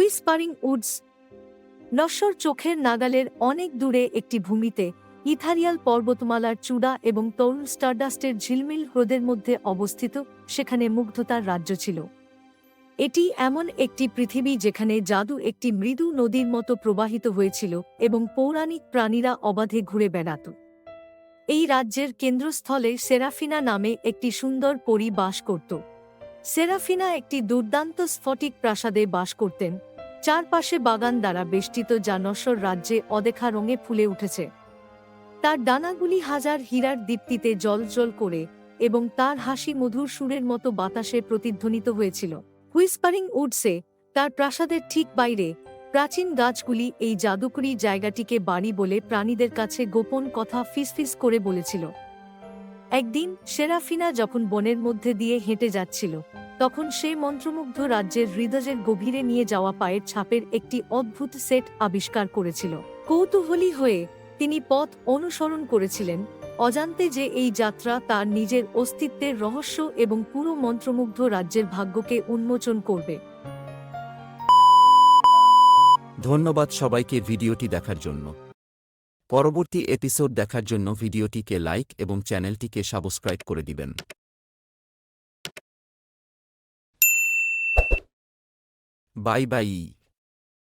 Whispering Woods নশ্বর চোখের নাগালের অনেক দূরে একটি ভূমিতে ইথারিয়াল পর্বতমালার চূড়া এবং তরুণ স্টারডাস্টের ঝিলমিল হ্রদের মধ্যে অবস্থিত, সেখানে মুগ্ধতার রাজ্য ছিল। এটি এমন একটি পৃথিবী যেখানে জাদু একটি মৃদু নদীর মতো প্রবাহিত হয়েছিল এবং পৌরাণিক প্রাণীরা অবাধে ঘুরে বেড়াত। এই রাজ্যের কেন্দ্রস্থলে সেরাফিনা নামে একটি সুন্দর পরী বাস করত। সেরাফিনা একটি দুর্দান্ত স্ফটিক প্রাসাদে বাস করতেন চারপাশে বাগান দ্বারা বেষ্টিত যা নশ্বর রাজ্যে অদেখা রঙে ফুলে উঠেছে। তার ডানাগুলি হাজার হীরার দীপ্তিতে জল করে এবং তার হাসি মধুর সুরের মতো বাতাসে প্রতিধ্বনিত হয়েছিল। হুইসপারিং উডসে তার প্রাসাদের ঠিক বাইরে প্রাচীন গাছগুলি এই জাদুকরি জায়গাটিকে বাড়ি বলে প্রাণীদের কাছে গোপন কথা ফিসফিস করে বলেছিল। একদিন সেরাফিনা যখন বনের মধ্যে দিয়ে হেঁটে যাচ্ছিল তখন সে মন্ত্রমুগ্ধ রাজ্যের হৃদয়ের গভীরে নিয়ে যাওয়া পায়ের ছাপের একটি অদ্ভুত সেট আবিষ্কার করেছিল। কৌতূহলী হয়ে তিনি পথ অনুসরণ করেছিলেন, অজান্তে যে এই যাত্রা তার নিজের অস্তিত্বের রহস্য এবং পুরো মন্ত্রমুগ্ধ রাজ্যের ভাগ্যকে উন্মোচন করবে। ধন্যবাদ সবাইকে ভিডিওটি দেখার জন্য। পরবর্তী এপিসোড দেখার জন্য ভিডিওটিকে লাইক এবং চ্যানেলটিকে সাবস্ক্রাইব করে দিবেন। Bye bye